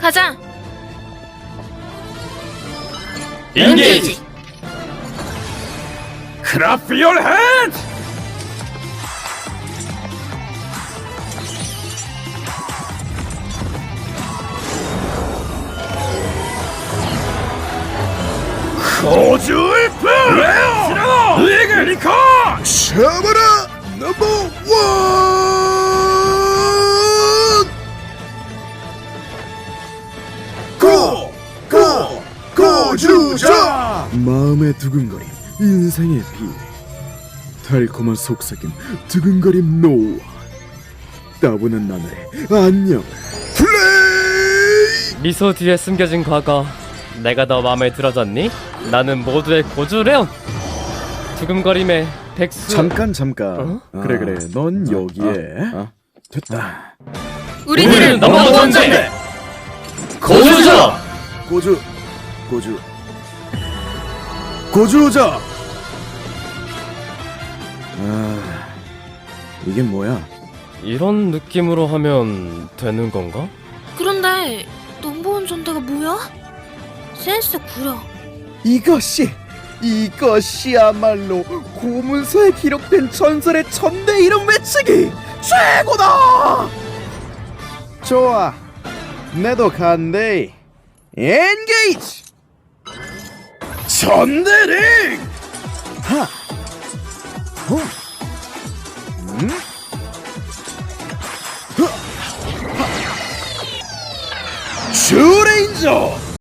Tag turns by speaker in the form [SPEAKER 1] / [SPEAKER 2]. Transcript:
[SPEAKER 1] 가자.
[SPEAKER 2] 인게이지.
[SPEAKER 3] Clap your hands! 고주의 품! 레오! 리그! 리콘!
[SPEAKER 4] 샤바라 고! 고! 고주자 마음의 두근거림 인생의 비 달콤한 속삭임 두근거림 노아 따분한 나날의 안녕 플레이
[SPEAKER 2] 미소 뒤에 숨겨진 과거. 내가 더 마음에 들어졌니? 나는 모두의 고주 레온. 두근거림의 백수.
[SPEAKER 4] 잠깐 잠깐
[SPEAKER 2] 어?
[SPEAKER 4] 그래 그래 넌 여기에 됐다
[SPEAKER 1] 우리들은
[SPEAKER 2] 넘버
[SPEAKER 1] 넘버
[SPEAKER 2] 원
[SPEAKER 1] 원정대.
[SPEAKER 2] 정대. 고주죠.
[SPEAKER 4] 고주 고주. 고주자! 아 이게 뭐야?
[SPEAKER 2] 이런 느낌으로 하면 되는 건가?
[SPEAKER 1] 그런데 넘버원 전대가 뭐야? 센스 구려.
[SPEAKER 4] 이것이 이것이야말로 고문서에 기록된 전설의 전대 이름 외치기! 최고다! 좋아. 내도 간대 엔게이지 전대링 하 호. 음? 흐. 하. 슈레인저